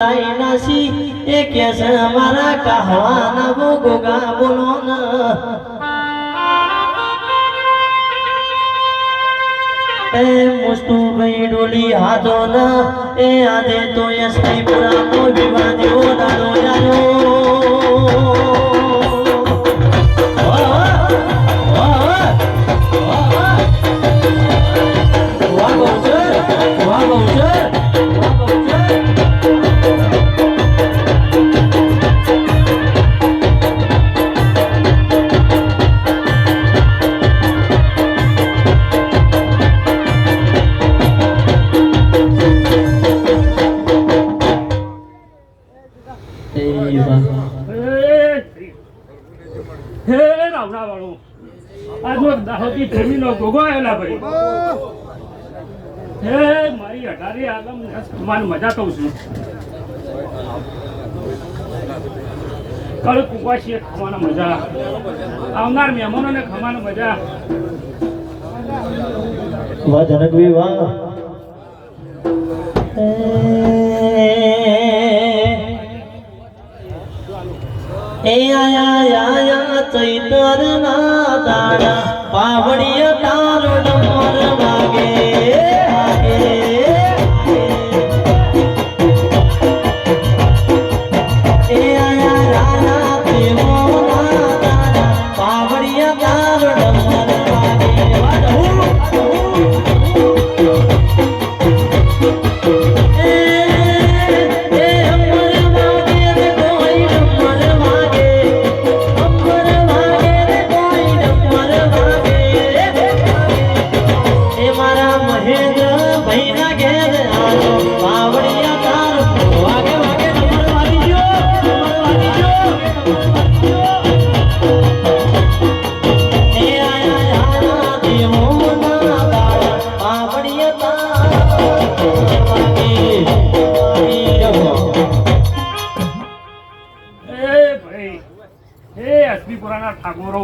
નાસી એ કે છે મારા કહાવાના બો ગોગા બોલો ન એ મુસ્તુ ભાઈ ડોલી હાથો ન એ આદે તો એસઆઈ પુરા નો વિવાદ્યો વાળો દાહોતી જો દાહોદી આવેલા ભાઈ. હે, મારી અઢારે આગમ માન મજા કહું છું. કળ છીએ ખાવાના મજા. આવનાર મહેમાનોને ખાવાની મજા. વાહ જનકભાઈ વાહ. એ આયા આયા ચૈતર ના દાડા. પાવડિય તારો ડમર એ ભાઈ ઠાકોરો.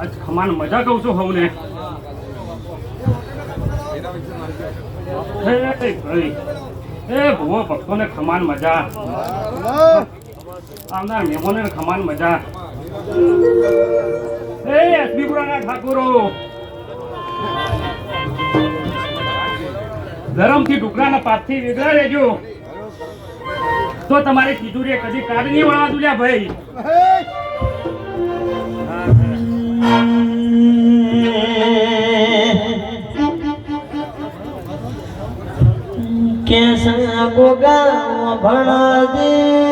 આજ ખમાન મજા કહું છું હવને. ને ભાઈ, હે ભુવો, ભક્તોને ખમાન મજા. આવનાર મહેમાનોને ખમાન મજા. હે એસબીપુરાના ઠાકોરો. ગરમથી ડુકરાના પાપથી વેગળા રહેજો. તો તમારે કીધું રે કદી કાર નહીં વળવા દુલ્યા ભાઈ. કેસા ગોગા ભણા દે?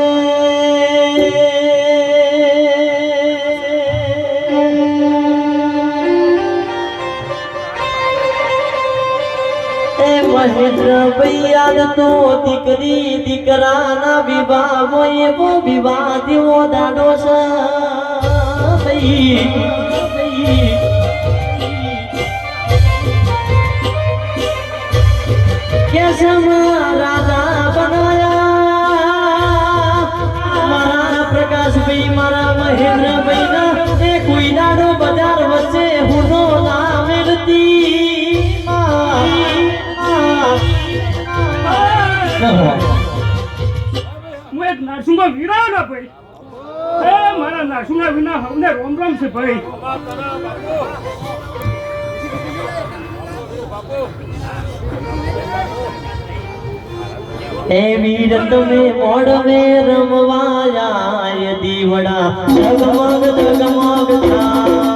મહેન્દ્ર ભૈયા તો દીકરી દીકરાના વિવાહ હોય એવો વિવાહ દેવો દાડો ભાઈ કેસમાં રાજા બનાયા મારા પ્રકાશભાઈ, મારા મહેન્દ્રભાઈ ના એ હું એક નરસુંગો વીરા ના મારા નરસુંગા વિના હવને રોમ છે ભાઈ. એવી વીર તમે મોડવે રમવા જાય દીવડા ડગમગ ડગમગ થાય